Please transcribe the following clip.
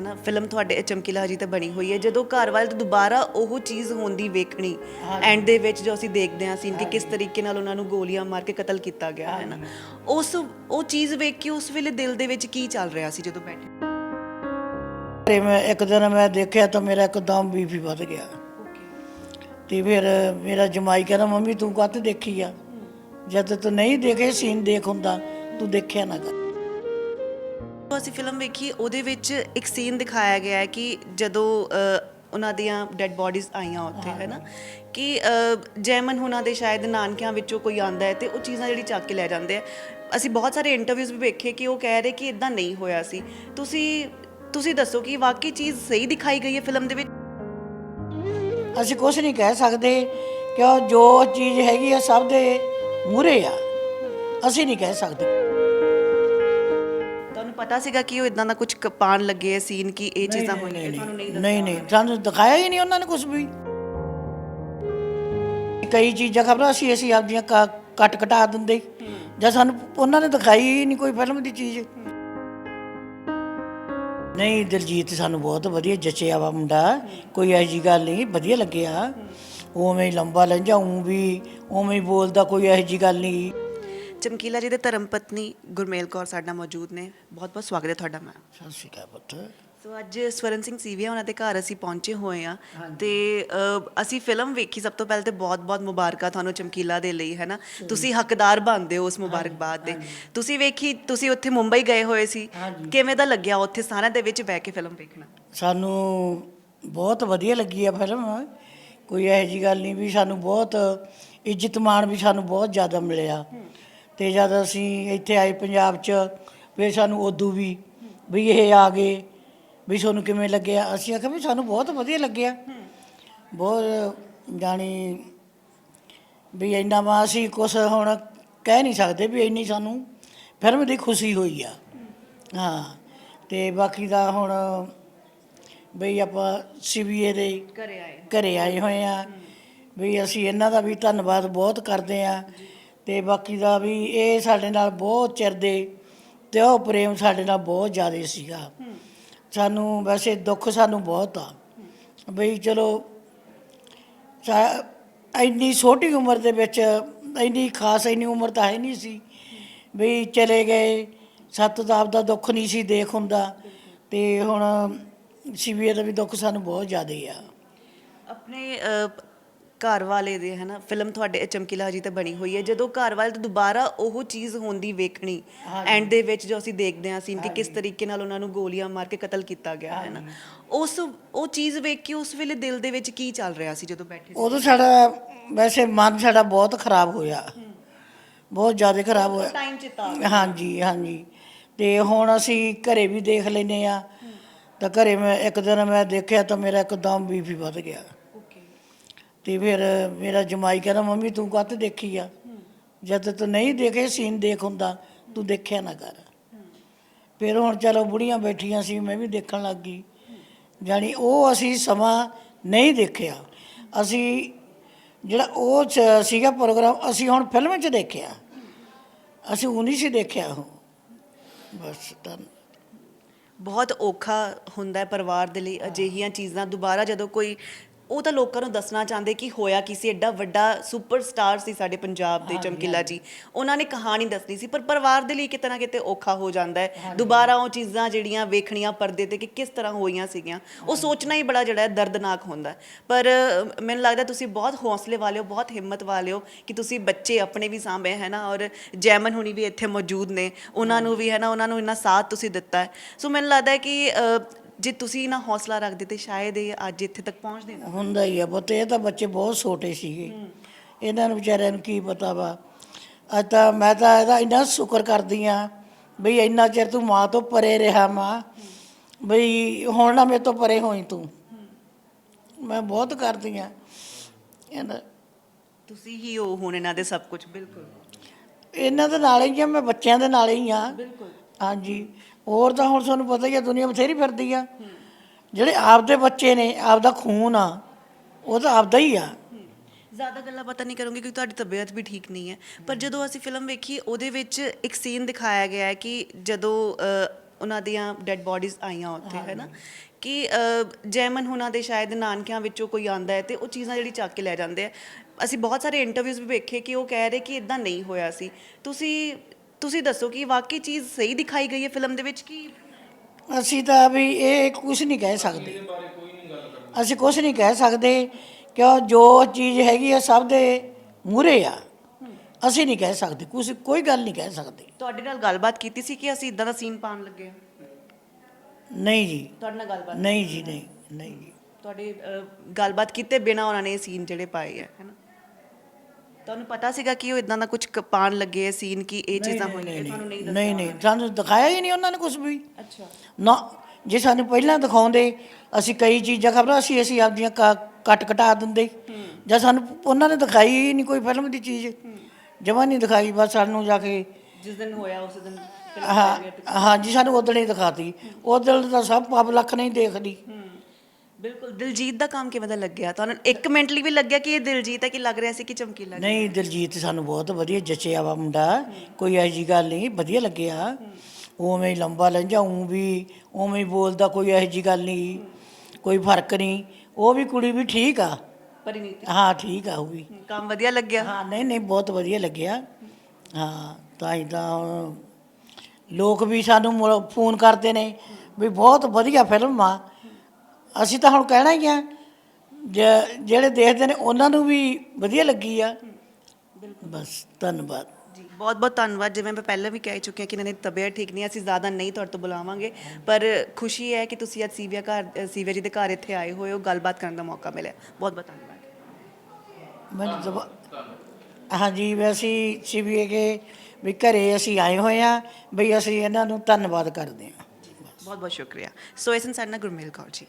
ਨਾ ਫਿਲਮ ਤੁਹਾਡੇ ਚਮਕੀਲਾ ਜੀ ਤੇ ਬਣੀ ਹੋਈ ਹੈ। ਜਦੋਂ ਘਰ ਵਾਲੇ ਤੋਂ ਦੁਬਾਰਾ ਉਹ ਚੀਜ਼ ਹੁੰਦੀ ਵੇਖਣੀ ਐਂਡ ਦੇ ਵਿੱਚ ਜੋ ਅਸੀਂ ਦੇਖਦੇ ਹਾਂ ਸੀਨ ਕਿ ਕਿਸ ਤਰੀਕੇ ਨਾਲ ਉਹਨਾਂ ਨੂੰ ਗੋਲੀਆਂ ਮਾਰ ਕੇ ਕਤਲ ਕੀਤਾ ਗਿਆ ਹੈ ਨਾ। ਉਸ ਉਹ ਚੀਜ਼ ਵੇਖ ਕੇ ਉਸ ਵੇਲੇ ਦਿਲ ਦੇ ਵਿੱਚ ਕੀ ਚੱਲ ਰਿਹਾ ਸੀ ਜਦੋਂ ਬੈਠੇ? ਤੇ ਮੈਂ ਇੱਕ ਦਿਨ ਮੈਂ ਦੇਖਿਆ ਤਾਂ ਮੇਰਾ ਇੱਕਦਮ ਬੀਪੀ ਵੱਧ ਗਿਆ। ਤੇ ਫਿਰ ਮੇਰਾ ਜਮਾਈ ਕਹਿੰਦਾ ਮੰਮੀ ਤੂੰ ਕੱਤ ਦੇਖੀ ਆ? ਜਦ ਤੂੰ ਨਹੀਂ ਦੇਖੇ ਸੀਨ ਦੇਖ ਹੁੰਦਾ ਤੂੰ ਦੇਖਿਆ ਨਾ ਕਰ। ਅਸੀਂ ਫਿਲਮ ਵੇਖੀ ਉਹਦੇ ਵਿੱਚ ਇੱਕ ਸੀਨ ਦਿਖਾਇਆ ਗਿਆ ਹੈ ਕਿ ਜਦੋਂ ਉਹਨਾਂ ਦੀਆਂ ਡੈੱਡ ਬਾਡੀਜ਼ ਆਈਆਂ ਉੱਥੇ ਹੈ। ਨਾ? ਕਿ ਜੈਮਨ ਹੁਣਾਂ ਦੇ ਸ਼ਾਇਦ ਨਾਨਕਿਆਂ ਵਿੱਚੋਂ ਕੋਈ ਆਂਦਾ ਹੈ ਤੇ ਉਹ ਚੀਜ਼ਾਂ ਜਿਹੜੀ ਚੱਕ ਕੇ ਲੈ ਜਾਂਦੇ ਆ। ਅਸੀਂ ਬਹੁਤ ਸਾਰੇ ਇੰਟਰਵਿਊਜ਼ ਵੀ ਵੇਖੇ ਕਿ ਉਹ ਕਹਿ ਰਹੇ ਕਿ ਇਦਾਂ ਨਹੀਂ ਹੋਇਆ ਸੀ। ਤੁਸੀਂ ਤੁਸੀਂ ਦੱਸੋ ਕਿ ਵਾਕਈ ਚੀਜ਼ ਸਹੀ ਦਿਖਾਈ ਗਈ ਹੈ ਫਿਲਮ ਦੇ ਵਿੱਚ? ਅਸੀਂ ਕੁਝ ਨਹੀਂ ਕਹਿ ਸਕਦੇ ਕਿ ਉਹ ਜੋ ਚੀਜ਼ ਹੈਗੀ ਆ ਸਭ ਦੇ ਮੂਰੇ ਆ। ਅਸੀਂ ਨਹੀਂ ਕਹਿ ਸਕਦੇ। ਪਤਾ ਸੀਗਾ ਕਿ ਉਹ ਇਦਾਂ ਦਾ ਕੁਝ ਪਾਣ ਲੱਗੇ ਸੀਨ ਕਿ ਇਹ ਚੀਜ਼ਾਂ ਨਹੀਂ ਹੋਣਗੀਆਂ ਤੁਹਾਨੂੰ ਨਹੀਂ ਦੱਸਿਆ ਨਹੀਂ ਨਹੀਂ ਸਾਨੂੰ ਦਿਖਾਇਆ ਹੀ ਨਹੀਂ ਉਹਨਾਂ ਨੇ ਕੁਝ ਵੀ। ਕਈ ਚੀਜ਼ਾਂ ਖਬਰਾਂ ਅਸੀਂ ਅਸੀਂ ਆਪਦੀਆਂ ਕ- ਕੱਟ ਕਟਾ ਦਿੰਦੇ। ਜਾਂ ਸਾਨੂੰ ਉਹਨਾਂ ਨੇ ਦਿਖਾਈ ਹੀ ਨਹੀਂ ਕੋਈ ਫਿਲਮ ਦੀ ਚੀਜ਼। ਨਹੀਂ ਦਿਲਜੀਤ ਸਾਨੂੰ ਬਹੁਤ ਵਧੀਆ ਜਚਿਆ ਵਾ ਮੁੰਡਾ। ਕੋਈ ਐਜੀ ਗੱਲ ਨਹੀਂ ਵਧੀਆ ਲੱਗਿਆ। ਉਵੇਂ ਹੀ ਲੰਬਾ ਲੰਜਾ ਉਂ ਵੀ ਉਵੇਂ ਹੀ ਬੋਲਦਾ ਕੋਈ ਐਜੀ ਗੱਲ ਨਹੀਂ। ਚਮਕੀਲਾ ਜੀ ਦੇ ਧਰਮ ਪਤਨੀ ਗੁਰਮੇਲ ਕੌਰ ਸਾਡੇ ਮੌਜੂਦ ਨੇ। ਬਹੁਤ ਬਹੁਤ ਸਵਾਗਤ ਹੈ ਤੁਹਾਡਾ ਮੈਮ ਸਤਿ ਸ਼੍ਰੀ ਅਕਾਲ ਪੁੱਤ। ਸੋ ਅੱਜ ਸਵਰਨ ਸਿੰਘ ਸੀਵੀਆ ਉਹਨਾਂ ਦੇ ਘਰ ਅਸੀਂ ਪਹੁੰਚੇ ਹੋਏ ਆ। ਤੇ ਅ, ਅਸੀਂ ਫਿਲਮ ਵੇਖੀ ਸਭ ਤੋਂ ਪਹਿਲਾਂ ਤੇ ਬਹੁਤ-ਬਹੁਤ ਮੁਬਾਰਕਾਂ ਤੁਹਾਨੂੰ ਚਮਕੀਲਾ ਦੇ ਲਈ ਹੈ ਨਾ? ਤੁਸੀਂ ਹੱਕਦਾਰ ਬਣਦੇ ਹੋ ਉਸ ਮੁਬਾਰਕਬਾਦ ਦੇ। ਤੁਸੀਂ ਵੇਖੀ ਤੁਸੀਂ ਉੱਥੇ ਮੁੰਬਈ ਗਏ ਹੋਏ ਸੀ। ਕਿਵੇਂ ਦਾ ਲੱਗਿਆ ਉੱਥੇ ਸਾਰਿਆਂ ਦੇ ਵਿੱਚ ਬਹਿ ਕੇ ਫਿਲਮ ਵੇਖਣਾ? ਸਾਨੂੰ ਬਹੁਤ ਵਧੀਆ ਲੱਗੀ ਆ ਫਿਲਮ। ਕੋਈ ਇਹੋ ਜੀ ਗੱਲ ਨਹੀਂ ਵੀ ਸਾਨੂੰ ਬਹੁਤ ਇੱਜ਼ਤ ਮਾਣ ਵੀ ਸਾਨੂੰ ਬਹੁਤ ਜ਼ਿਆਦਾ ਮਿਲਿਆ। ਤੇ ਜਦ ਅਸੀਂ ਇੱਥੇ ਆਏ ਪੰਜਾਬ 'ਚ ਫਿਰ ਸਾਨੂੰ ਉਦੋਂ ਵੀ ਵੀ ਇਹ ਆ ਗਏ ਵੀ ਤੁਹਾਨੂੰ ਕਿਵੇਂ ਲੱਗਿਆ? ਅਸੀਂ ਆਖਿਆ ਵੀ ਸਾਨੂੰ ਬਹੁਤ ਵਧੀਆ ਲੱਗਿਆ। ਬਹੁਤ ਜਾਣੀ ਵੀ ਇੰਨਾ ਵਾ ਅਸੀਂ ਕੁਛ ਹੁਣ ਕਹਿ ਨਹੀਂ ਸਕਦੇ ਵੀ ਇੰਨੀ ਸਾਨੂੰ ਫਿਲਮ ਦੀ ਖੁਸ਼ੀ ਹੋਈ ਆ। ਹਾਂ ਤੇ ਬਾਕੀ ਦਾ ਹੁਣ ਬਈ ਆਪਾਂ ਸੀਬੀਏ ਦੇ ਘਰੇ ਆਏ। ਘਰੇ ਆਏ ਹੋਏ ਆ। ਵੀ ਅਸੀਂ ਇਹਨਾਂ ਦਾ ਵੀ ਧੰਨਵਾਦ ਬਹੁਤ ਕਰਦੇ ਆ। ਤੇ ਬਾਕੀ ਦਾ ਵੀ ਇਹ ਸਾਡੇ ਨਾਲ ਬਹੁਤ ਚਿਰ ਦੇ ਤੇ ਉਹ ਪ੍ਰੇਮ ਸਾਡੇ ਨਾਲ ਬਹੁਤ ਜ਼ਿਆਦਾ ਸੀਗਾ। ਸਾਨੂੰ ਵੈਸੇ ਦੁੱਖ ਸਾਨੂੰ ਬਹੁਤ ਆ। ਬਈ ਚਲੋ ਚਾ- ਇੰਨੀ ਛੋਟੀ ਉਮਰ ਦੇ ਵਿੱਚ ਇੰਨੀ ਖਾਸ ਇੰਨੀ ਉਮਰ ਤਾਂ ਹੈ ਨਹੀਂ ਸੀ। ਵੀ ਚਲੇ ਗਏ, ਸੱਤ ਦਾ ਆਪਦਾ ਦੁੱਖ ਨਹੀਂ ਸੀ ਦੇਖ ਹੁੰਦਾ ਤੇ ਹੁਣ ਸੀਬੀਏ ਦਾ ਵੀ ਦੁੱਖ ਸਾਨੂੰ ਬਹੁਤ ਜ਼ਿਆਦਾ ਆ। ਆਪਣੇ ਘਰ ਵਾਲੇ ਦੇ ਹੈ ਨਾ ਫਿਲਮ ਤੁਹਾਡੇ ਚਮਕੀਲਾ ਜੀ ਤੇ ਬਣੀ ਹੋਈ ਹੈ। ਜਦੋਂ ਘਰ ਵਾਲੇ ਤੋਂ ਦੁਬਾਰਾ ਉਹ ਚੀਜ਼ ਹੁੰਦੀ ਵੇਖਣੀ ਐਂਡ ਦੇ ਵਿੱਚ ਜੋ ਅਸੀਂ ਦੇਖਦੇ ਹਾਂ ਸੀਨ ਕਿ ਕਿਸ ਤਰੀਕੇ ਨਾਲ ਉਹਨਾਂ ਨੂੰ ਗੋਲੀਆਂ ਮਾਰ ਕੇ ਕਤਲ ਕੀਤਾ ਗਿਆ ਹੈ ਨਾ ਉਸ ਉਹ ਚੀਜ਼ ਵੇਖ ਕੇ ਉਸ ਵੇਲੇ ਦਿਲ ਦੇ ਵਿੱਚ ਕੀ ਚੱਲ ਰਿਹਾ ਸੀ ਜਦੋਂ ਬੈਠੇ ਸੀ? ਉਦੋਂ ਸਾਡਾ ਵੈਸੇ ਮਨ ਸਾਡਾ ਬਹੁਤ ਖਰਾਬ ਹੋਇਆ। ਬਹੁਤ ਜ਼ਿਆਦਾ ਖਰਾਬ ਹੋਇਆ। ਟਾਈਮ ਚਿੱਤਾ ਹਾਂਜੀ ਹਾਂਜੀ। ਤੇ ਹੁਣ ਅਸੀਂ ਘਰੇ ਵੀ ਦੇਖ ਲੈਨੇ ਆ ਤਾਂ ਘਰੇ ਮੈਂ ਇੱਕ ਦਿਨ ਮੈਂ ਦੇਖਿਆ ਤਾਂ ਮੇਰਾ ਇੱਕਦਮ ਬੀਪੀ ਵੱਧ ਗਿਆ। ਤੇ ਫਿਰ ਮੇਰਾ ਜਮਾਈ ਕਹਿੰਦਾ, ਮੰਮੀ, ਤੂੰ ਕੱਤ ਦੇਖੀ ਆ? ਜਦ ਤੂੰ ਨਹੀਂ ਦੇਖੇ ਸੀਨ, ਦੇਖ ਹੁੰਦਾ। ਤੂੰ ਦੇਖਿਆ ਨਾ ਕਰ। ਫਿਰ ਹੁਣ ਚਲੋ ਬੁੜੀਆਂ ਬੈਠੀਆਂ ਸੀ, ਮੈਂ ਵੀ ਦੇਖਣ ਲੱਗ ਗਈ। ਜਾਣੀ ਉਹ ਅਸੀਂ ਸਮਾਂ ਨਹੀਂ ਦੇਖਿਆ। ਅਸੀਂ ਜਿਹੜਾ ਉਹ ਚ- ਸੀਗਾ ਪ੍ਰੋਗਰਾਮ, ਅਸੀਂ ਹੁਣ ਫਿਲਮ 'ਚ ਦੇਖਿਆ। ਅਸੀਂ ਉਹ ਨਹੀਂ ਸੀ ਦੇਖਿਆ ਉਹ। ਬਸ ਤਾਂ ਬਹੁਤ ਔਖਾ ਹੁੰਦਾ ਹੈ ਪਰਿਵਾਰ ਦੇ ਲਈ ਅਜਿਹੀਆਂ ਚੀਜ਼ਾਂ। ਦੁਬਾਰਾ ਜਦੋਂ ਕੋਈ ਉਹ ਤਾਂ ਲੋਕਾਂ ਨੂੰ ਦੱਸਣਾ ਚਾਹੁੰਦੇ ਕਿ ਹੋਇਆ ਕੀ ਸੀ? ਐਡਾ ਵੱਡਾ ਸੁਪਰਸਟਾਰ ਸੀ ਸਾਡੇ ਪੰਜਾਬ ਦੇ ਚਮਕੀਲਾ ਜੀ। ਉਹਨਾਂ ਨੇ ਕਹਾਣੀ ਦੱਸਣੀ ਸੀ ਪਰ ਪਰਿਵਾਰ ਦੇ ਲਈ ਕਿਤੇ ਨਾ ਕਿਤੇ ਔਖਾ ਹੋ ਜਾਂਦਾ ਹੈ। ਦੁਬਾਰਾ ਉਹ ਚੀਜ਼ਾਂ ਜਿਹੜੀਆਂ ਵੇਖਣੀਆਂ ਪਰਦੇ ਤੇ ਕਿ ਕਿਸ ਤਰ੍ਹਾਂ ਹੋਈਆਂ ਸੀਗੀਆਂ ਉਹ ਸੋਚਣਾ ਹੀ ਬੜਾ ਜਿਹੜਾ ਹੈ ਦਰਦਨਾਕ ਹੁੰਦਾ। ਪਰ ਮੈਨੂੰ ਲੱਗਦਾ ਤੁਸੀਂ ਬਹੁਤ ਹੌਸਲੇ ਵਾਲੇ ਹੋ ਬਹੁਤ ਹਿੰਮਤ ਵਾਲੇ ਹੋ ਕਿ ਤੁਸੀਂ ਬੱਚੇ ਆਪਣੇ ਵੀ ਸਾਂਭੇ ਹੈ ਨਾ? ਔਰ ਜੈਮਨ ਹੁਣੀ ਵੀ ਇੱਥੇ ਮੌਜੂਦ ਨੇ। ਉਹਨਾਂ ਨੂੰ ਵੀ ਹੈ ਨਾ? ਉਹਨਾਂ ਨੂੰ ਇੰਨਾ ਸਾਥ ਤੁਸੀਂ ਦਿੱਤਾ ਹੈ। ਸੋ ਮੈਨੂੰ ਲੱਗਦਾ ਹੈ ਕਿ ਜੇ ਤੁਸੀਂ ਨਾ ਹੌਸਲਾ ਰੱਖਦੇ ਤੇ ਸ਼ਾਇਦ ਇਹ ਅੱਜ ਇੱਥੇ ਤੱਕ ਪਹੁੰਚਦੇ ਨਾ ਹੁੰਦਾ ਹੀ ਆ ਪੁੱਤ ਇਹ ਤਾਂ ਬੱਚੇ ਬਹੁਤ ਛੋਟੇ ਸੀਗੇ। ਇਹਨਾਂ ਨੂੰ ਵਿਚਾਰਿਆਂ ਨੂੰ ਕੀ ਪਤਾ ਵਾ। ਅੱਜ ਤਾਂ ਮੈਂ ਤਾਂ ਇਹਦਾ ਇੰਨਾ ਸ਼ੁਕਰ ਕਰਦੀ ਆ ਬਈ ਇੰਨਾ ਚਿਰ ਤੂੰ ਮਾਂ ਤੋਂ ਪਰੇ ਰਿਹਾ ਮਾਂ। ਬਈ ਹੁਣ ਨਾ ਮੇਰੇ ਤੋਂ ਪਰੇ ਹੋਈ ਤੂੰ। ਮੈਂ ਬਹੁਤ ਕਰਦੀ ਆ। ਇਹਨਾਂ ਤੁਸੀਂ ਹੀ ਹੋ ਹੁਣ ਇਹਨਾਂ ਦੇ ਸਭ ਕੁਝ ਬਿਲਕੁਲ। ਇਹਨਾਂ ਦੇ ਨਾਲ ਹੀ ਆ ਮੈਂ ਬੱਚਿਆਂ ਦੇ ਨਾਲ ਹੀ ਆ। ਬਿਲਕੁਲ। ਹਾਂਜੀ। ਹੋਰ ਤਾਂ ਹੁਣ ਤੁਹਾਨੂੰ ਪਤਾ ਹੀ ਆ ਦੁਨੀਆ ਬਥੇਰੀ ਫਿਰਦੀ ਆ। ਜਿਹੜੇ ਆਪਦੇ ਬੱਚੇ ਨੇ ਆਪਦਾ ਖੂਨ ਆ ਉਹ ਤਾਂ ਆਪਦਾ ਹੀ ਆ। ਜ਼ਿਆਦਾ ਗੱਲਾਂ ਪਤਾ ਨਹੀਂ ਕਰੂੰਗੀ ਕਿਉਂਕਿ ਤੁਹਾਡੀ ਤਬੀਅਤ ਵੀ ਠੀਕ ਨਹੀਂ ਹੈ। ਪਰ ਜਦੋਂ ਅਸੀਂ ਫਿਲਮ ਵੇਖੀ ਉਹਦੇ ਵਿੱਚ ਇੱਕ ਸੀਨ ਦਿਖਾਇਆ ਗਿਆ ਹੈ ਕਿ ਜਦੋਂ ਅ, ਉਹਨਾਂ ਦੀਆਂ ਡੈੱਡ ਬੋਡੀਜ਼ ਆਈਆਂ ਉੱਥੇ ਹੈ ਨਾ ਕਿ ਅ, ਜੈਮਨ ਹੁਣਾਂ ਦੇ ਸ਼ਾਇਦ ਨਾਨਕਿਆਂ ਵਿੱਚੋਂ ਕੋਈ ਆਂਦਾ ਹੈ ਤੇ ਉਹ ਚੀਜ਼ਾਂ ਜਿਹੜੀ ਚੱਕ ਕੇ ਲੈ ਜਾਂਦੇ ਆ। ਅਸੀਂ ਬਹੁਤ ਸਾਰੇ ਇੰਟਰਵਿਊਜ਼ ਵੀ ਵੇਖੇ ਕਿ ਉਹ ਕਹਿ ਰਹੇ ਕਿ ਇਦਾਂ ਨਹੀਂ ਹੋਇਆ ਸੀ। ਤੁਸੀਂ ਤੁਸੀਂ ਦੱਸੋ ਕਿ ਵਾਕਈ ਚੀਜ਼ ਸਹੀ ਦਿਖਾਈ ਗਈ ਹੈ ਫਿਲਮ ਦੇ ਵਿੱਚ ਕਿ ਅਸੀਂ ਤਾਂ ਵੀ ਇਹ ਕੁਝ ਨਹੀਂ ਕਹਿ ਸਕਦੇ। ਅਸੀਂ ਕੁਝ ਨਹੀਂ ਕਹਿ ਸਕਦੇ ਕਿਉਂ ਜੋ ਚੀਜ਼ ਹੈਗੀ ਆ ਸਭ ਦੇ ਮੂਹਰੇ ਆ। ਅਸੀਂ ਨਹੀਂ ਕਹਿ ਸਕਦੇ ਕੁਝ ਕੋਈ ਗੱਲ ਨਹੀਂ ਕਹਿ ਸਕਦੇ। ਤੁਹਾਡੇ ਨਾਲ ਗੱਲਬਾਤ ਕੀਤੀ ਸੀ ਕਿ ਅਸੀਂ ਇਦਾਂ ਦਾ ਸੀਨ ਪਾਉਣ ਲੱਗੇ ਹਾਂ? ਨਹੀਂ ਜੀ। ਤੁਹਾਡੇ ਨਾਲ ਗੱਲਬਾਤ ਨਹੀਂ ਜੀ ਨਹੀਂ ਨਹੀਂ ਜੀ। ਤੁਹਾਡੇ ਗੱਲਬਾਤ ਕੀਤੇ ਬਿਨਾ ਉਹਨਾਂ ਨੇ ਇਹ ਸੀਨ ਜਿਹੜੇ ਪਾਏ ਆ ਹੈਨਾ ਤੁਹਾਨੂੰ ਪਤਾ ਸੀਗਾ ਕਿ ਉਹ ਇਦਾਂ ਦਾ ਕੁਝ ਪਾਣ ਲੱਗੇ ਸੀਨ ਕਿ ਇਹ ਚੀਜ਼ਾਂ ਹੋਣਗੀਆਂ ਤੁਹਾਨੂੰ ਨਹੀਂ ਦੱਸਿਆ ਨਹੀਂ ਨਹੀਂ। ਸਾਨੂੰ ਦਿਖਾਇਆ ਹੀ ਨਹੀਂ ਉਹਨਾਂ ਨੇ ਕੁਝ ਵੀ। ਅੱਛਾ। ਨਾ ਜੇ ਸਾਨੂੰ ਪਹਿਲਾਂ ਦਿਖਾਉਂਦੇ ਅਸੀਂ ਕਈ ਚੀਜ਼ਾਂ ਖਬਰਾਂ ਅਸੀਂ ਅਸੀਂ ਆਪਦੀਆਂ ਕੱਟ ਕਟਾ ਦਿੰਦੇ। ਜਾਂ ਸਾਨੂੰ ਉਹਨਾਂ ਨੇ ਦਿਖਾਈ ਹੀ ਨਹੀਂ ਕੋਈ ਫਿਲਮ ਦੀ ਚੀਜ਼। ਜਮਾਂ ਨਹੀਂ ਦਿਖਾਈ ਬਸ ਸਾਨੂੰ ਜਾ ਕੇ ਜਿਸ ਦਿਨ ਹੋਇਆ ਉਸ ਦਿਨ ਹਾਂ। ਹਾਂਜੀ ਸਾਨੂੰ ਉਦੋਂ ਹੀ ਦਿਖਾਤੀ। ਉਦੋਂ ਤਾਂ ਸਭ ਪਬਲਿਕ ਨਹੀਂ ਦੇਖਦੀ। ਬਿਲਕੁਲ ਦਿਲਜੀਤ ਦਾ ਕੰਮ ਕਿਵੇਂ ਦਾ ਲੱਗਿਆ? ਤੁਹਾਨੂੰ ਇੱਕ ਮਿੰਟ ਲਈ ਵੀ ਲੱਗਿਆ ਕਿ ਇਹ ਦਿਲਜੀਤ ਹੈ ਕਿ ਲੱਗ ਰਿਹਾ ਸੀ ਕਿ ਚਮਕੀਲਾ ਜੀ? ਨਹੀਂ ਦਿਲਜੀਤ ਸਾਨੂੰ ਬਹੁਤ ਵਧੀਆ ਜਚਿਆ ਵਾ ਮੁੰਡਾ। ਕੋਈ ਐਸੀ ਜੀ ਗੱਲ ਨਹੀਂ ਵਧੀਆ ਲੱਗਿਆ। ਉਵੇਂ ਹੀ ਲੰਬਾ ਲੰਜਾ ਉਂ ਵੀ ਉਵੇਂ ਹੀ ਬੋਲਦਾ ਕੋਈ ਐਸੀ ਜੀ ਗੱਲ ਨਹੀਂ ਕੋਈ ਫ਼ਰਕ ਨਹੀਂ। ਉਹ ਵੀ ਕੁੜੀ ਵੀ ਠੀਕ ਆ। ਪਰਿਨੀਤ। ਹਾਂ ਠੀਕ ਆ ਉਹ ਵੀ। ਕੰਮ ਵਧੀਆ ਲੱਗਿਆ? ਹਾਂ ਨਹੀਂ ਨਹੀਂ ਬਹੁਤ ਵਧੀਆ ਲੱਗਿਆ। ਹਾਂ ਤਾਂ ਹੀ ਤਾਂ ਹੁਣ ਲੋਕ ਵੀ ਸਾਨੂੰ ਮੁੜ ਫੋਨ ਕਰਦੇ ਨੇ ਵੀ ਬਹੁਤ ਵਧੀਆ ਫਿਲਮ ਆ। ਅਸੀਂ ਤਾਂ ਹੁਣ ਕਹਿਣਾ ਹੀ ਆ ਜ- ਜਿਹੜੇ ਦੇਖਦੇ ਨੇ ਉਹਨਾਂ ਨੂੰ ਵੀ ਵਧੀਆ ਲੱਗੀ ਆ। ਬਸ ਧੰਨਵਾਦ। ਜੀ ਬਹੁਤ ਬਹੁਤ ਧੰਨਵਾਦ। ਜਿਵੇਂ ਮੈਂ ਪਹਿਲਾਂ ਵੀ ਕਹਿ ਚੁੱਕੀ ਹਾਂ ਕਿ ਇਹਨਾਂ ਦੀ ਤਬੀਅਤ ਠੀਕ ਨਹੀਂ ਹੈ, ਅਸੀਂ ਜ਼ਿਆਦਾ ਨਹੀਂ ਤੁਹਾਡੇ ਤੋਂ ਬੁਲਾਵਾਂਗੇ। ਪਰ ਖੁਸ਼ੀ ਹੈ ਕਿ ਤੁਸੀਂ ਅੱਜ ਸੀਵੀਆ ਘਰ ਸੀਵੀਆ ਜੀ ਦੇ ਘਰ ਇੱਥੇ ਆਏ ਹੋਏ ਹੋ। ਗੱਲਬਾਤ ਕਰਨ ਦਾ ਮੌਕਾ ਮਿਲਿਆ। ਬਹੁਤ ਬਹੁਤ ਧੰਨਵਾਦ। ਮੈਨੂੰ ਤਾਂ ਬ- ਹਾਂਜੀ ਵੀ ਅਸੀਂ ਸੀਬੀਏ ਕੇ ਵੀ ਘਰੇ ਅਸੀਂ ਆਏ ਹੋਏ ਆ ਬਈ ਅਸੀਂ ਇਹਨਾਂ ਨੂੰ ਧੰਨਵਾਦ ਕਰਦੇ ਹਾਂ। ਬਹੁਤ ਬਹੁਤ ਸ਼ੁਕਰੀਆ। ਸੋ ਇਸ ਇਨਸਾਨ ਨਾਲ ਗੁਰਮੇਲ ਕੌਰ ਜੀ।